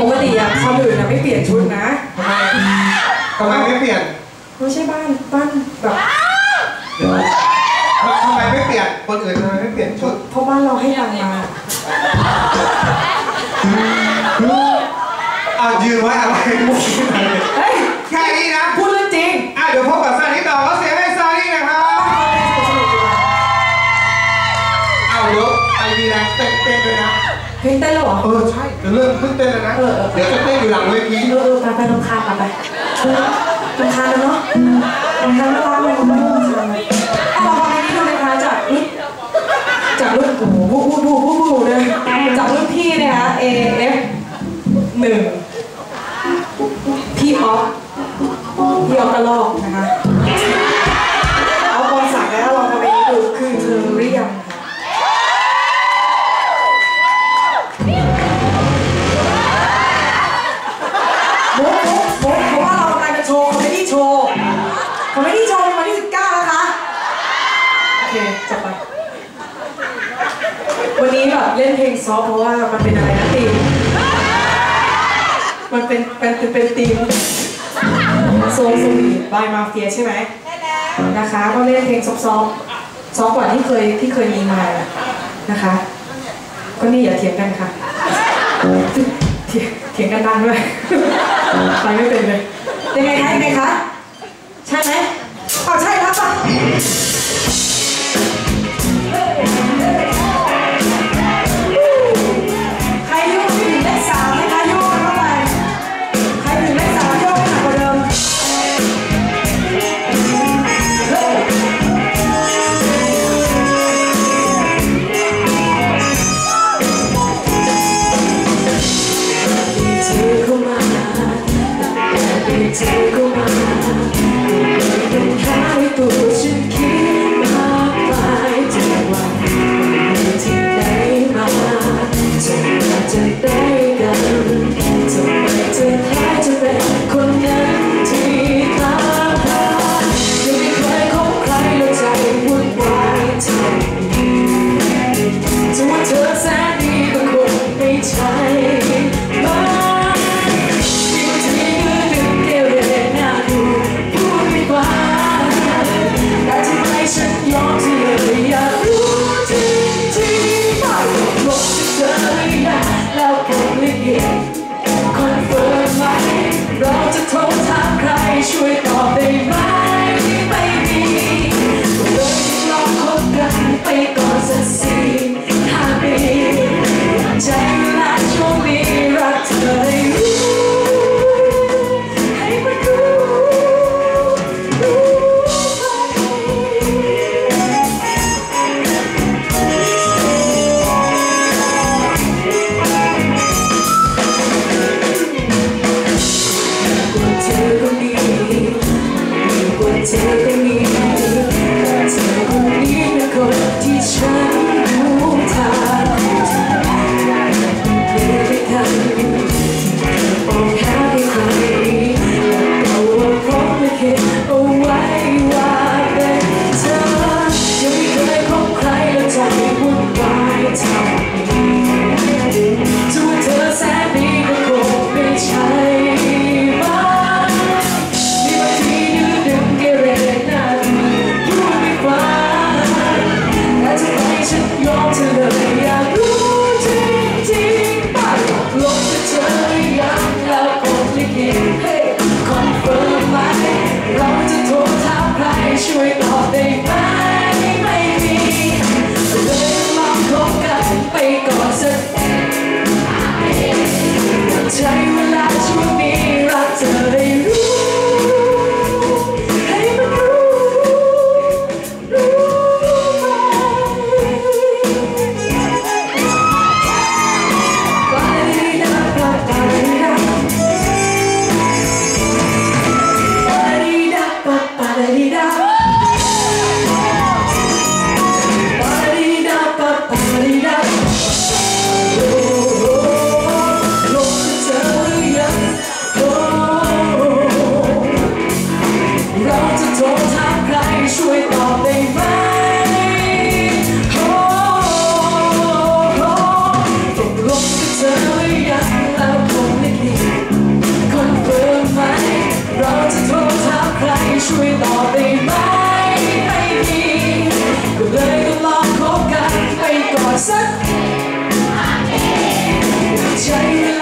ปกติอะคนอื่นอะไม่เปลี่ยนชุดนะทำไมทำไมไม่เปลี่ยนไม่ใช่บ้านบ้านแบบทำไมไม่เปลี่ยนคนอื่นทำไมไม่เปลี่ยนชุดเพราะบ้านเราให้ตังค์มาเอายืนไว้อะไรมุกเฮ้ยแค่นี้นะ เพลงเต้นแล้วเหรอ เออใช่เดี๋ยวเริ่มเพิ่งเต้นแล้วนะ เออเออเดี๋ยวจะเต้นอยู่หลังเวทีเออเออไปไปลำคาญไปไปเออลำคาญแล้วเนาะลำคาญแล้วร้านเลยไม่ต้องลำคาญเลยเอาลองฟังอันนี้ดูนะคะจากรุ่นจากรุ่นโอ้โหพูดพูดพูดพูดพูดเลยจากรุ่นพี่เนี่ยนะ AF หนึ่งพี่ออฟพี่ออฟกระลอกนะคะ มุกมุกมุกเพราะว่าเรากำลังจะโชว์คอมเมดี้โชว์คอมเมดี้โชว์วันที่19นะคะโอเคจบไป วันนี้แบบเล่นเพลงซอฟเพราะว่ามันเป็นอะไรนะตีมมันเป็นเป็นเป็นตีมโซนสวีบายมาเฟียใช่ไหมใช่แล้วนะคะก็เล่นเพลงซอฟต์ซอฟซอฟกว่าที่เคยที่เคยมีมานะคะ ก็นี่อย่าเถียงกันค่ะเถียง เถียงกันดังด้วยไปไม่เป็นเลยยังไงคะ ว่าเธอแสนดีก็คงไม่ใช่ time. ช่วยต่อได้ไหมให้ดีก็เลยก็ลองคบกันไปก่อนสักใจ